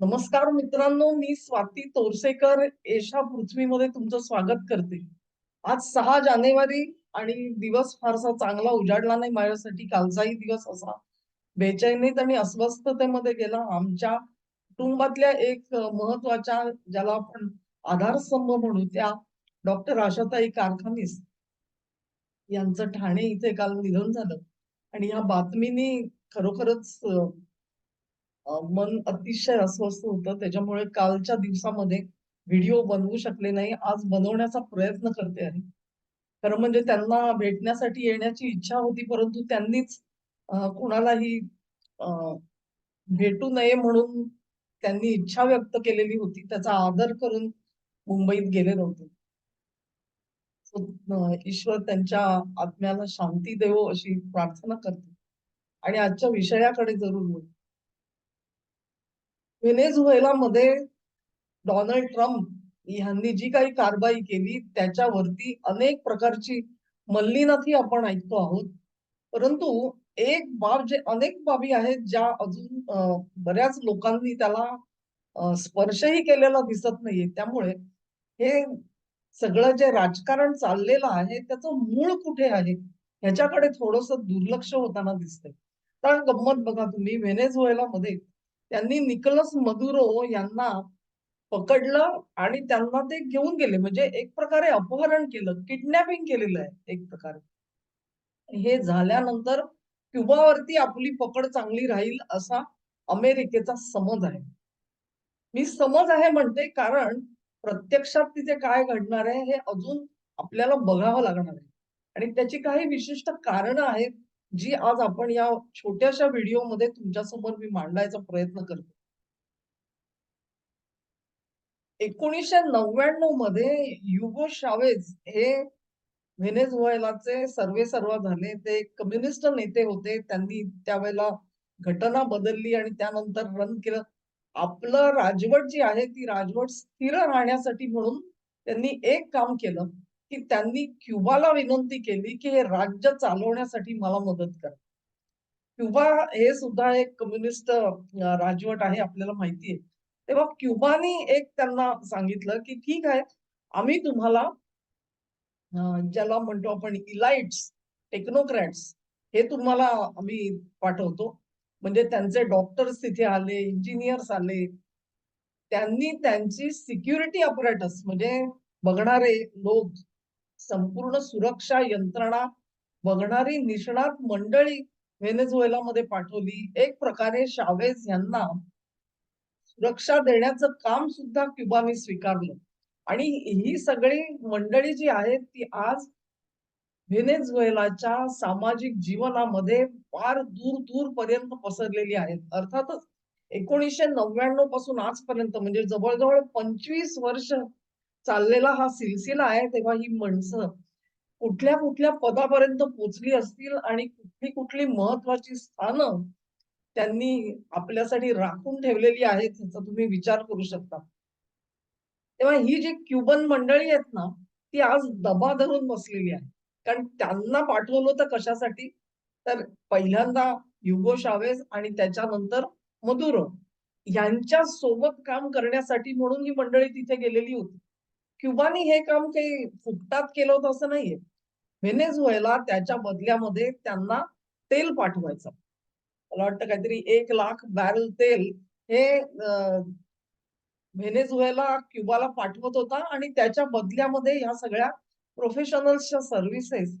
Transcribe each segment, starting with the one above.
नमस्कार मित्रांनो मी स्वाती तोरसेकर. एशा पृथ्वीमध्ये तुमचं स्वागत करते. आज सहा जानेवारी आणि दिवस फारसा चांगला उजाडला नाही माझ्यासाठी. कालचाही दिवस असा बेचैनीत आणि अस्वस्थतेमध्ये गेला. आमच्या कुटुंबातल्या एक महत्त्वाच्या ज्याला आपण आधारस्तंभ म्हणू त्या डॉक्टर आशाताई कारखानीस यांचं ठाणे इथे काल निधन झालं. आणि ह्या बातमीने खरोखरच मन अतिशय अस्वस्थ होतं. त्याच्यामुळे कालच्या दिवसामध्ये व्हिडिओ बनवू शकले नाही. आज बनवण्याचा प्रयत्न करते आहे. खरं म्हणजे त्यांना भेटण्यासाठी येण्याची इच्छा होती परंतु त्यांनीच कोणालाही भेटू नये म्हणून त्यांनी इच्छा व्यक्त केलेली होती. त्याचा आदर करून मुंबईत गेले नव्हते. ईश्वर त्यांच्या आत्म्याला शांती देवो अशी प्रार्थना करते. आणि आजच्या विषयाकडे जरूर वळू. व्हेनेझुएलामध्ये डोनाल्ड ट्रम्प यांनी जी काही कारवाई केली त्याच्यावरती अनेक प्रकारची मल्लीनाथी आपण ऐकतो आहोत. परंतु एक बाब जे अनेक बाबी आहेत ज्या अजून बऱ्याच लोकांनी त्याला स्पर्शही केलेला दिसत नाहीये. त्यामुळे हे सगळं जे राजकारण चाललेलं आहे त्याचं मूळ कुठे आहे ह्याच्याकडे थोडस दुर्लक्ष होताना दिसतंय. कारण गंमत बघा तुम्ही व्हेनेझुएलामध्ये त्यांनी निकलस मदुरो यांना पकडलं आणि त्यांना ते घेऊन गेले. म्हणजे एक प्रकारे अपहरण केलं किडनॅपिंग केलेलं आहे एक प्रकारे. हे झाल्यानंतर क्युबावरती आपली पकड चांगली राहील असा अमेरिकेचा समज आहे. मी समज आहे म्हणते कारण प्रत्यक्षात तिथे काय घडणार आहे हे अजून आपल्याला बघावं लागणार आहे. आणि त्याची काही विशिष्ट कारणं आहेत जी आज आपण या छोट्याशा व्हिडिओमध्ये तुमच्यासमोर मी मांडायचा प्रयत्न करते. एकोणीसशे नव्याण्णवमध्ये युगो शावेज हे व्हेनेझुएलाचे सर्वे सर्वा झाले. ते कम्युनिस्ट नेते होते. त्यांनी त्यावेळेला घटना बदलली आणि त्यानंतर रन केलं. आपलं राजवट जी आहे ती राजवट स्थिर राहण्यासाठी म्हणून त्यांनी एक काम केलं. की त्यांनी क्युबाला विनंती केली की हे राज्य चालवण्यासाठी मला मदत करा. क्युबा हे सुद्धा एक कम्युनिस्ट राजवट आहे आपल्याला माहिती आहे. तेव्हा क्युबानी एक त्यांना सांगितलं की ठीक आहे आम्ही तुम्हाला ज्याला म्हणतो आपण इलाइट्स टेक्नोक्रॅट्स हे तुम्हाला आम्ही पाठवतो. म्हणजे त्यांचे डॉक्टर्स तिथे आले इंजिनियर्स आले. त्यांनी त्यांची सिक्युरिटी अपरेटस म्हणजे बघणारे लोक संपूर्ण सुरक्षा यंत्रणा बघणारी निष्णात मंडळी व्हेनेझुएलामध्ये पाठवली. एक प्रकारे शावेज यांना सुरक्षा देण्याचं काम सुद्धा क्युबाने स्वीकारलं. आणि ही सगळी मंडळी जी आहेत ती आज व्हेनेझुएलाच्या सामाजिक जीवनामध्ये फार दूर दूर पर्यंत पसरलेली आहेत. अर्थातच एकोणीसशे नव्याण्णवपासून आजपर्यंत म्हणजे जवळजवळ पंचवीस वर्ष चाललेला हा सिलसिला आहे तेव्हा ही माणसं कुठल्या कुठल्या पदापर्यंत पोचली असतील आणि कुठली कुठली महत्वाची स्थानं त्यांनी आपल्यासाठी राखून ठेवलेली आहेत ह्याचा तुम्ही विचार करू शकता. तेव्हा ही जी क्युबन मंडळी आहेत ना ती आज दबा धरून बसलेली आहे कारण त्यांना पाठवलं तर कशासाठी? तर पहिल्यांदा युगो शावेज आणि त्याच्यानंतर मधुर यांच्या सोबत काम करण्यासाठी म्हणून ही मंडळी तिथे गेलेली होती. क्युबानी हे काम काही फुकटात केलं होतं असं नाहीये. व्हेनेझुएला त्याच्या बदल्यामध्ये त्यांना तेल पाठवायचं. मला वाटतं काहीतरी एक लाख बॅरल तेल हे व्हेनेझुएला क्युबाला पाठवत होता आणि त्याच्या बदल्यामध्ये ह्या सगळ्या प्रोफेशनल्सच्या सर्व्हिसेस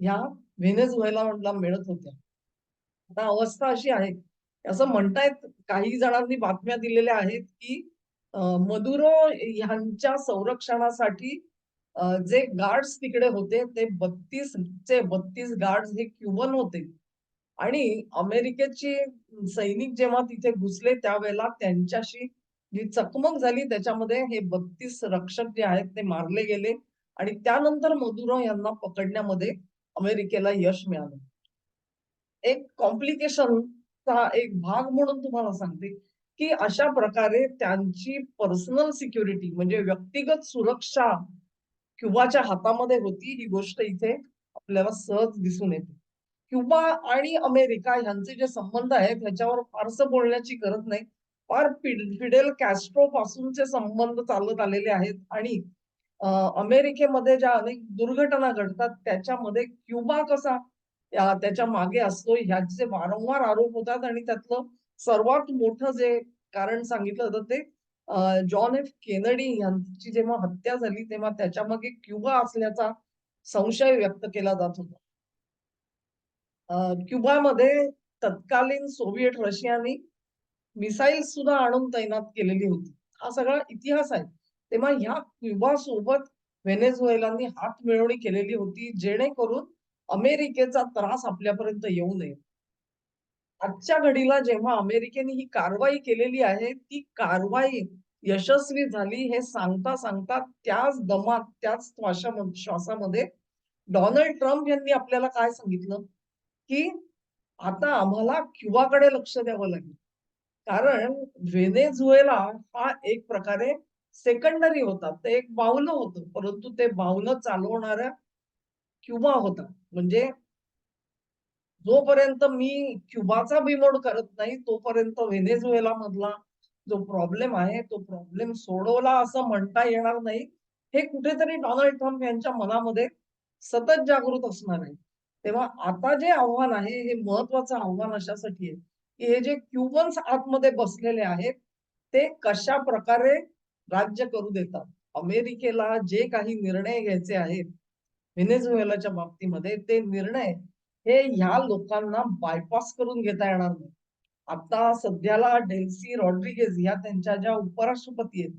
ह्या व्हेनेझुएला मिळत होत्या. आता अवस्था अशी आहे. असं म्हणतायत काही जणांनी बातम्या दिलेल्या आहेत की मदुरो ह्यांच्या संरक्षणासाठी जे गार्ड्स तिकडे होते ते बत्तीस चे बत्तीस गार्ड्स हे क्युबन होते. आणि अमेरिकेची सैनिक जेव्हा तिथे घुसले त्यावेळेला त्यांच्याशी जी चकमक झाली त्याच्यामध्ये हे बत्तीस रक्षक जे आहेत ते मारले गेले. आणि त्यानंतर मदुरो यांना पकडण्यामध्ये अमेरिकेला यश मिळालं. एक कॉम्प्लिकेशनचा एक भाग म्हणून तुम्हाला सांगते. की अशा प्रकारे त्यांची पर्सनल सिक्युरिटी म्हणजे व्यक्तिगत सुरक्षा क्युबाच्या हातामध्ये होती ही गोष्ट इथे आपल्याला सहज दिसून येते. क्युबा आणि अमेरिका यांचे जे संबंध आहेत ह्याच्यावर फारसं बोलण्याची गरज नाही. फार फिडेल कॅस्ट्रो पासूनचे संबंध चालत आलेले आहेत आणि अमेरिकेमध्ये ज्या अनेक दुर्घटना घडतात त्याच्यामध्ये क्युबा कसा त्याच्यामागे असतो ह्याचे वारंवार आरोप होतात आणि त्यातलं सर्वात मोठं जे कारण सांगितलं होतं ते जॉन एफ केनडी यांची जेव्हा हत्या झाली तेव्हा त्याच्यामागे क्युबा असल्याचा संशय व्यक्त केला जात होता. क्युबामध्ये तत्कालीन सोव्हिएट रशियानी मिसाईल सुद्धा आणून तैनात केलेली होती. हा सगळा इतिहास आहे. तेव्हा ह्या क्युबा सोबत व्हेनेझुएलांनी हात मिळवणी केलेली होती जेणेकरून अमेरिकेचा त्रास आपल्यापर्यंत येऊ नये. आजच्या घडीला जेव्हा अमेरिकेने ही कारवाई केलेली आहे ती कारवाई यशस्वी झाली हे सांगता सांगता त्याच दमात त्याच श्वासामध्ये डोनाल्ड ट्रम्प यांनी आपल्याला काय सांगितलं? की आता आम्हाला क्युबाकडे लक्ष द्यावं लागेल. कारण व्हेनेझुएला हा एक प्रकारे सेकंडरी होता. ते एक बावलं होतं. परंतु ते बावलं चालवणाऱ्या क्युबा होता. म्हणजे जोपर्यंत मी क्युबाचा बिमोड करत नाही तोपर्यंत व्हेनेझुएला मधला जो प्रॉब्लेम आहे तो प्रॉब्लेम सोडवला असं म्हणता येणार नाही. हे कुठेतरी डोनाल्ड ट्रम्प यांच्या मनामध्ये सतत जागृत असणार आहे. तेव्हा आता जे आव्हान आहे हे महत्वाचं आव्हान अशासाठी आहे की हे जे क्युबन्स आतमध्ये बसलेले आहेत ते कशा प्रकारे राज्य करू देतात? अमेरिकेला जे काही निर्णय घ्यायचे आहेत व्हेनेझुएलाच्या बाबतीमध्ये ते निर्णय हे ह्या लोकांना बायपास करून घेता येणार नाही. आता सध्याला डेल्सी रॉड्रिगेज या त्यांच्या ज्या उपराष्ट्रपती आहेत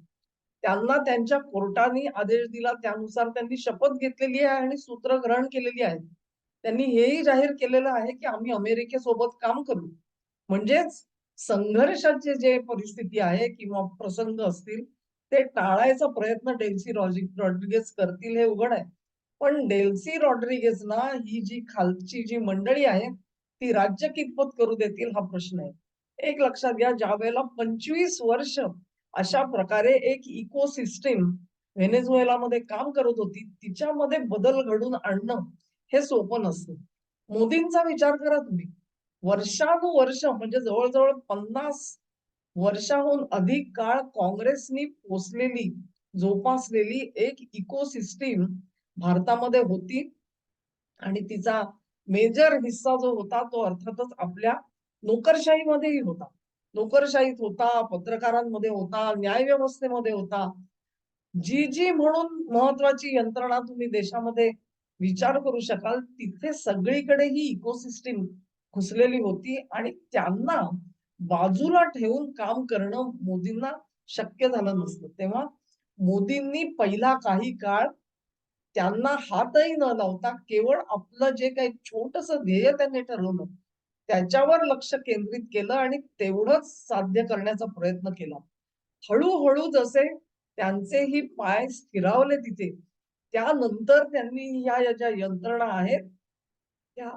त्यांना त्यांच्या कोर्टाने आदेश दिला त्यानुसार त्यांनी शपथ घेतलेली आहे आणि सूत्र ग्रहण केलेली आहे. त्यांनी हेही जाहीर केलेलं आहे की आम्ही अमेरिकेसोबत काम करू. म्हणजेच संघर्षाचे जे परिस्थिती आहे किंवा प्रसंग असतील ते टाळायचा प्रयत्न डेल्सी रॉड्रिगेज करतील हे उघड आहे. पण डेल्सी रॉड्रिगेज ना ही जी खालची जी मंडळी आहे ती राज्य कितपत करू देतील हा प्रश्न आहे. एक लक्षात घ्या ज्या वेळेला पंचवीस वर्ष अशा प्रकारे एक इकोसिस्टीम व्हेनेझुएलामध्ये काम करत होती तिच्यामध्ये बदल घडून आणणं हे सोपं नसतं. मोदींचा विचार करा तुम्ही. वर्षानुवर्ष म्हणजे जवळजवळ पन्नास वर्षाहून अधिक काळ काँग्रेसनी पोचलेली जोपासलेली एक इकोसिस्टीम भारतामध्ये होती. आणि तिचा मेजर हिस्सा जो होता तो अर्थातच आपल्या नोकरशाहीमध्येही होता. नोकरशाहीत होता पत्रकारांमध्ये होता न्याय व्यवस्थेमध्ये होता. जी जी म्हणून महत्वाची यंत्रणा तुम्ही देशामध्ये विचार करू शकाल तिथे सगळीकडे ही इकोसिस्टीम घुसलेली होती आणि त्यांना बाजूला ठेवून काम करणं मोदींना शक्य झालं नसतं. तेव्हा मोदींनी पहिला काही काळ त्यांना हातही न लावता केवळ आपलं जे काही छोटस ध्येय त्यांनी ठरवलं त्याच्यावर लक्ष केंद्रित केलं आणि तेवढंच साध्य करण्याचा प्रयत्न केला. हळूहळू जसे त्यांचेही पाय स्थिरावले तिथे त्यानंतर त्यांनी या ज्या यंत्रणा आहेत त्या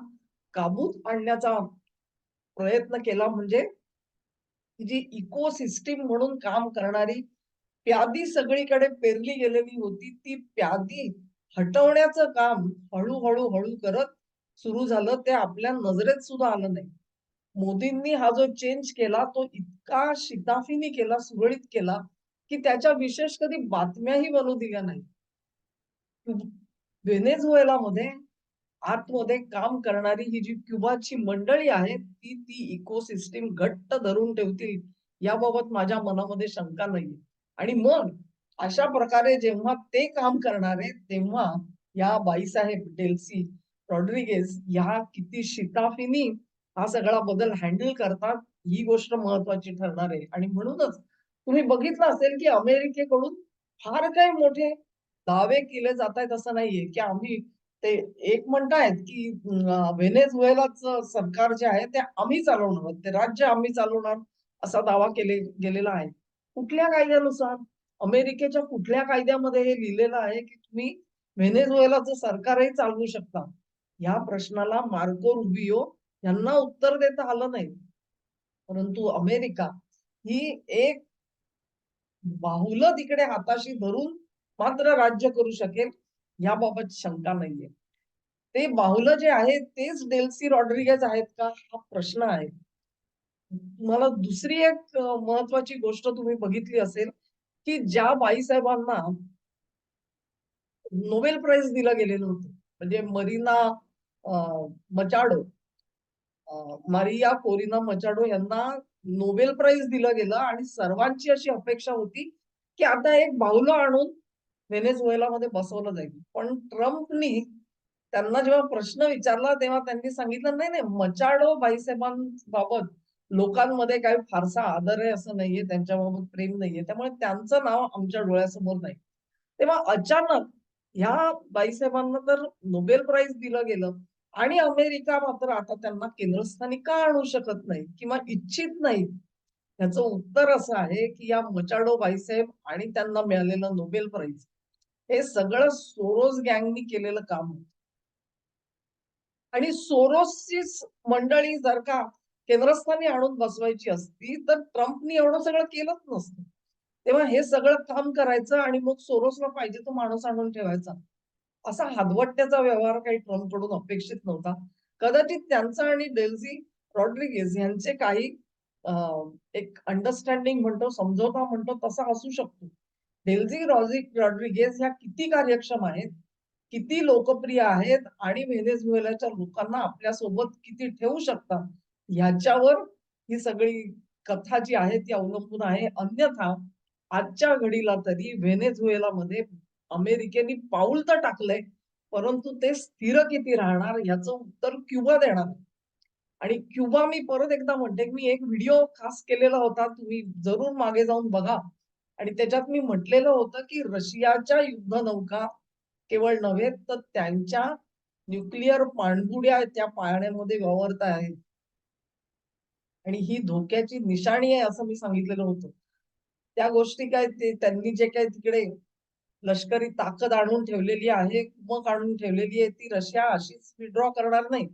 काबूत आणण्याचा प्रयत्न केला म्हणजे जी इकोसिस्टीम म्हणून काम करणारी प्यादी सगळीकडे पेरली गेलेली होती ती प्यादी हटवण्याचं काम हळूहळू हळू करत सुरू झालं ते आपल्या नजरेत सुद्धा आलं नाही. मोदींनी हा जो चेंज केला तो इतका शिताफीने केला सुरळीत केला की त्याच्या विशेष कधी बातम्याही बनू दिल्या नाही व्हेनेझुएला मध्ये आतमध्ये काम करणारी ही जी क्युबाची मंडळी आहे ती ती इकोसिस्टीम घट्ट धरून ठेवतील याबाबत माझ्या मनामध्ये शंका नाही आणि मग अशा प्रकारे जेव्हा ते काम करणारे तेव्हा या बाईसाहेब डेल्सी रॉड्रिगेस ह्या किती शिताफीनी हा सगळा बदल हँडल करतात ही गोष्ट महत्वाची ठरणार आहे. आणि म्हणूनच तुम्ही बघितलं असेल की अमेरिकेकडून फार काही मोठे दावे केले जात आहेत असं नाहीये. की आम्ही ते एक म्हणतायत की व्हेनेझुएलाच सरकार जे आहे ते आम्ही चालवणार ते राज्य आम्ही चालवणार असा दावा केले गेलेला आहे. कुठल्या कायद्यानुसार? अमेरिकेच्या कुठल्या कायद्यामध्ये हे लिहिलेलं आहे की तुम्ही व्हेनेझुएलाचं सरकारही चालवू शकता? या प्रश्नाला मार्को रुबिओ यांना उत्तर देता आलं नाही. परंतु अमेरिका ही एक बाहुलं तिकडे हाताशी धरून मात्र राज्य करू शकेल याबाबत शंका नाहीये. ते बाहुलं जे आहे तेच डेल्सी रॉड्रिगेज आहेत का? हा प्रश्न आहे. तुम्हाला दुसरी एक महत्वाची गोष्ट तुम्ही बघितली असेल, की ज्या बाईसाहेबांना नोबेल प्राइज दिलं गेलेलं होतं. म्हणजे Marina Machado Maria Corina Machado यांना नोबेल प्राइज दिलं गेलं आणि सर्वांची अशी अपेक्षा होती, की आता एक बाहुलं आणून व्हेनेझुएलामध्ये बसवलं जाईल. पण ट्रम्पनी त्यांना जेव्हा प्रश्न विचारला, तेव्हा त्यांनी सांगितलं, "नाही, नाही, मचाडो बाईसाहेबांबाबत लोकांमध्ये काही फारसा आदर आहे असं नाहीये, त्यांच्याबाबत प्रेम नाहीये. त्यामुळे त्यांचं नाव आमच्या डोळ्यासमोर नाही." तेव्हा अचानक ह्या बाईसाहेबांना तर नोबेल प्राइज दिलं गेलं आणि अमेरिका मात्र आता त्यांना केंद्रस्थानी का आणू शकत नाही किंवा इच्छित नाही? ह्याचं उत्तर असं आहे, की या मचाडो बाईसाहेब आणि त्यांना मिळालेलं नोबेल प्राइज हे सगळं सोरोस गँगनी केलेलं काम होत आणि सोरोसची मंडळी जर का केंद्रस्थानी आणून बसवायची असती, तर ट्रम्पनी एवढं सगळं केलंच नसतं. तेव्हा हे सगळं काम करायचं आणि मग सोरोसला पाहिजे तो माणूस आणून ठेवायचा. असा हादवट्याचा व्यवहार काही ट्रम्पकडून अपेक्षित नव्हता. कदाचित त्यांचा आणि डेल्झी रॉड्रिगेस यांचे काही एक अंडरस्टँडिंग म्हणतो, समझोता म्हणतो तसा असू शकतो. डेल्झी रॉझी रॉड्रिगेस ह्या किती कार्यक्षम आहेत, किती लोकप्रिय आहेत आणि व्हेनेझुएलाच्या लोकांना आपल्यासोबत किती ठेवू शकतात, ह्याच्यावर ही सगळी कथा जी आहे ती अवलंबून आहे. अन्यथा आजच्या घडीला तरी व्हेनेझुएलामध्ये अमेरिकेने पाऊल तर टाकलंय, परंतु ते स्थिर किती राहणार याचं उत्तर क्युबा देणार आणि क्युबा मी परत एकदा म्हणते, की मी एक व्हिडिओ खास केलेला होता. तुम्ही जरूर मागे जाऊन बघा. आणि त्याच्यात मी म्हटलेलं होतं, की रशियाच्या युद्ध नौका केवळ नव्हे, तर त्यांच्या न्यूक्लिअर पाणबुड्या त्या पाण्यामध्ये वावरत आहेत. आणि ही धोक्याची निशाणी आहे असं मी सांगितलेलं होतं. त्या गोष्टी काय ते त्यांनी जे काही तिकडे लष्करी ताकद आणून ठेवलेली आहे, मग आणून ठेवलेली आहे, ती रशिया अशीच विड्रॉ करणार नाही.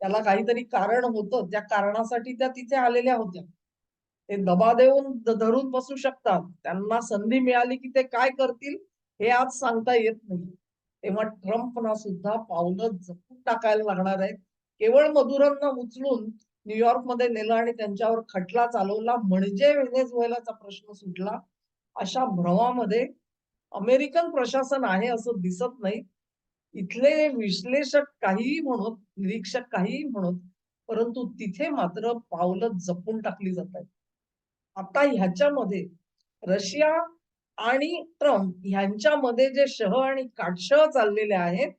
त्याला काहीतरी कारण होतं. त्या कारणासाठी त्या तिथे आलेल्या होत्या. ते दबा देऊन धरून बसू शकतात. त्यांना संधी मिळाली की ते काय करतील हे आज सांगता येत नाही. तेव्हा ट्रम्पना सुद्धा पावलं जपून टाकायला लागणार आहेत. केवळ मधुरांना उचलून न्यूयॉर्कमध्ये नेलं आणि त्यांच्यावर खटला चालवला म्हणजे व्हेनेझुएलाचा प्रश्न सुटला. अशा भ्रमामध्ये अमेरिकन प्रशासन आहे असं दिसत नाही. इथले विश्लेषक काहीही म्हणत निरीक्षक काहीही म्हणत परंतु तिथे मात्र पावलं जपून टाकली जात आहेत आता ह्याच्यामध्ये रशिया आणि ट्रम्प ह्यांच्यामध्ये जे शह आणि काटशह चाललेले आहेत,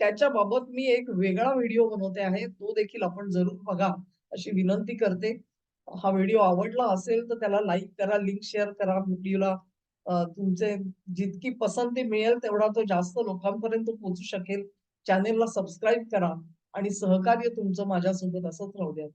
त्याच्याबाबत मी एक वेगळा व्हिडिओ बनवते आहे. तो देखील आपण जरूर बघा, अशी विनंती करते. हा व्हिडिओ आवडला असेल तर त्याला लाईक करा, लिंक शेअर करा व्हिडिओला. तुमचे जितकी पसंती मिळेल तेवढा तो जास्त लोकांपर्यंत पोहोचू शकेल. चॅनेलला सबस्क्राईब करा आणि सहकार्य तुमचं माझ्यासोबत असंच राहू द्या.